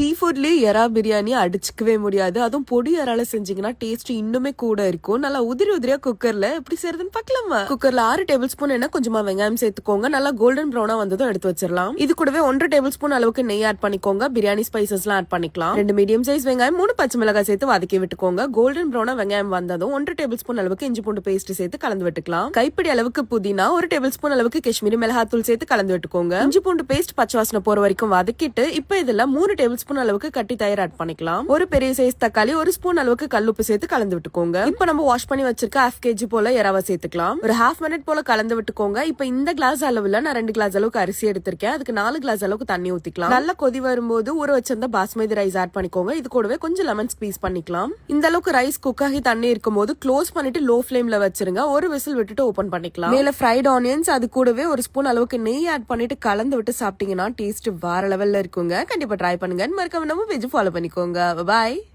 சீ ஃபுட்லேயே எறா பிரியாணி அடிச்சுக்கவே முடியாது. அதுவும் பொடி எறால செஞ்சீங்கன்னா டேஸ்ட் இன்னுமே கூட இருக்கும். நல்லா உதிரி உதிரியா குக்கர்ல எப்படி செய்யறதுன்னு பார்க்கலாமா? குக்கர்ல ஆறு டேபிள் ஸ்பூன் என்ன கொஞ்சமா வெங்காயம் சேர்த்துக்கோங்க. நல்லா கோல்டன் ப்ரௌனா வந்ததும் எடுத்து வச்சிடலாம். இது கூடவே ஒன்றரை டேபிள் ஸ்பூன் அளவுக்கு நெய் ஆட் பண்ணிக்கோங்க. பிரியாணி ஸ்பைசஸ் எல்லாம் ஆட் பண்ணிக்கலாம். ரெண்டு மீடியம் சைஸ் வெங்காயம் மூணு பச்சை மிளகாய் சேர்த்து வதக்கி விட்டுக்கோங்க. கோல்டன் ப்ரௌனா வெங்காயம் வந்ததும் ஒன்றரை டேபிள் ஸ்பூன் அளவுக்கு இஞ்சி பூண்டு பேஸ்ட் சேர்த்து கலந்து விட்டுக்கலாம். கைப்பிடி அளவுக்கு புதினா ஒரு டேபிள் ஸ்பூன் அளவுக்கு காஷ்மீரி மிளகாத்தூள் சேர்த்து கலந்து விட்டுக்கோங்க. இஞ்சி பூண்டு பேஸ்ட் பச்சை வாசனை போற வரைக்கும் வதக்கிட்டு இப்ப இதுல மூணு டேபிள் ஸ்பூன் அளவுக்கு கட்டி தயிர் ஆட் பண்ணிக்கலாம். ஒரு பெரிய சைஸ் தக்காளி ஒரு ஸ்பூன் அளவுக்கு கல்லுப்பு சேர்த்து கலந்து விட்டுக்கோங்க. இப்ப நம்ம வாஷ் பண்ணி வச்சிருக்க ஹாஃப் கேஜி போல இரவ சேர்த்துக்கலாம். ஒரு ஹாஃப் மினிட் போல கலந்து விட்டுக்கோங்க. இப்ப இந்த கிளாஸ் அளவுல நான் ரெண்டு கிளாஸ் அளவுக்கு அரிசி எடுத்திருக்கேன். அதுக்கு நாலு கிளாஸ் அளவுக்கு தண்ணி ஊத்திக்கலாம். நல்லா கொதி வரும்போது ஊற வச்சிருந்த பாஸ்மதி ரைஸ் ஆட் பண்ணிக்கோங்க. இது கூடவே கொஞ்சம் லெமன் ஸ்பீஸ் பண்ணிக்கலாம். இந்த அளவுக்கு ரைஸ் குக் ஆகி தண்ணி இருக்கும் போது க்ளோஸ் பண்ணிட்டு லோ ஃபிளேம்ல வச்சிருங்க. ஒரு விசில் விட்டுட்டு ஓபன் பண்ணிக்கலாம். மேல ஃப்ரைட் ஆனியன்ஸ் அது கூடவே ஒரு ஸ்பூன் அளவுக்கு நெய் ஆட் பண்ணிட்டு கலந்து விட்டு சாப்பிட்டீங்கன்னா டேஸ்ட் வேற லெவல்ல இருக்குங்க. கண்டிப்பா ட்ரை பண்ணுங்க. மறக்காம நம்ம பேஜ் ஃபாலோ பண்ணிக்கோங்க. பாய்